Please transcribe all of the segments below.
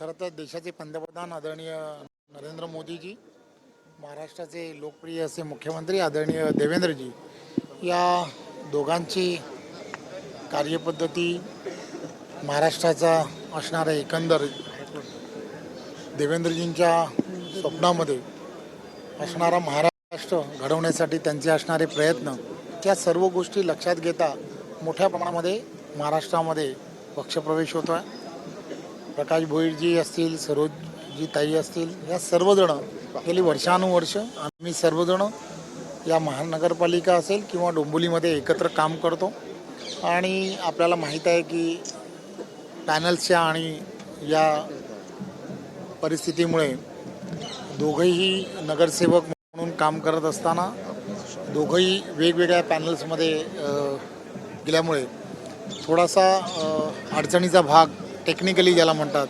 खरं तर देशाचे पंतप्रधान आदरणीय नरेंद्र मोदीजी महाराष्ट्राचे लोकप्रिय असे मुख्यमंत्री आदरणीय देवेंद्रजी या दोघांची कार्यपद्धती महाराष्ट्राचा असणारा एकंदर देवेंद्रजींच्या स्वप्नामध्ये असणारा महाराष्ट्र घडवण्यासाठी त्यांचे असणारे प्रयत्न त्या सर्व गोष्टी लक्षात घेता मोठ्या प्रमाणामध्ये महाराष्ट्रामध्ये पक्षप्रवेश होतो आहे प्रकाश भोईरजी असतील सरोजजी ताई असतील या सर्वजण गेली वर्षानुवर्ष आम्ही सर्वजण या महानगरपालिका असेल किंवा डोंबिवलीमध्ये एकत्र काम करतो. आणि आपल्याला माहीत आहे की पॅनल्सच्या आणि या परिस्थितीमुळे दोघंही नगरसेवक म्हणून काम करत असताना दोघंही वेगवेगळ्या पॅनल्समध्ये गेल्यामुळे थोडासा अडचणीचा भाग टेक्निकली ज्याला म्हणतात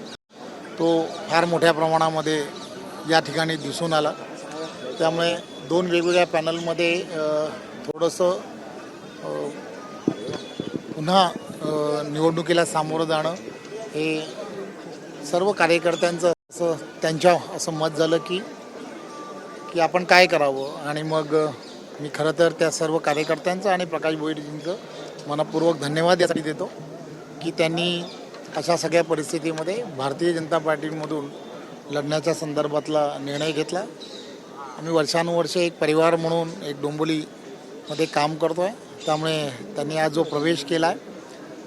तो फार मोठ्या प्रमाणामध्ये या ठिकाणी दिसून आला. त्यामुळे दोन वेगवेगळ्या पॅनलमध्ये थोडंसं पुन्हा निवडणुकीला सामोरं जाणं हे सर्व कार्यकर्त्यांचं असं त्यांच्या असं मत झालं की की आपण काय करावं? आणि मग मी खरं तर त्या सर्व कार्यकर्त्यांचं आणि प्रकाश भोईरजींचं मनपूर्वक धन्यवाद यासाठी देतो की त्यांनी अशा सगळ्या परिस्थितीमध्ये भारतीय जनता पार्टीमधून लढण्याच्या संदर्भातला निर्णय घेतला. आम्ही वर्षानुवर्ष एक परिवार म्हणून एक डोंबोलीमध्ये काम करतो आहे त्यामुळे त्यांनी आज जो प्रवेश केला आहे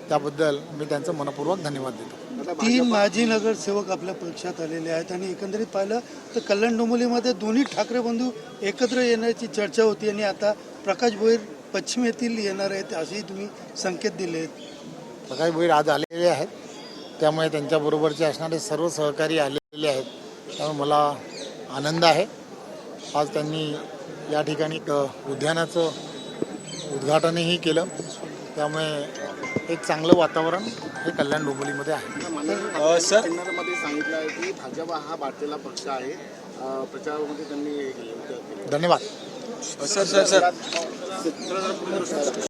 त्याबद्दल मी त्यांचं मनपूर्वक धन्यवाद देतो. तीन माजी नगरसेवक आपल्या पक्षात आलेले आहेत आणि एकंदरीत पाहिलं तर कल्याण डोंबिवलीमध्ये दोन्ही ठाकरे बंधू एकत्र येण्याची चर्चा होती आणि आता प्रकाश भोईर पश्चिमेतील येणार आहेत असेही तुम्ही संकेत दिले आहेत प्रकाश भोईर आज आलेले आहेत. त्यामुळे त्यांच्याबरोबरचे असणारे सर्व सहकारी आलेले आहेत. त्यामुळे मला आनंद आहे. आज त्यांनी या ठिकाणी एक उद्यानाचं उद्घाटनही केलं. त्यामुळे एक चांगलं वातावरण हे कल्याण डोंबिवलीमध्ये आहे. सर? मध्ये सांगितलं आहे की भाजपा हा बाटलेला पक्ष आहे. प्रचारामध्ये त्यांनी हे. धन्यवाद. Sir sir sir.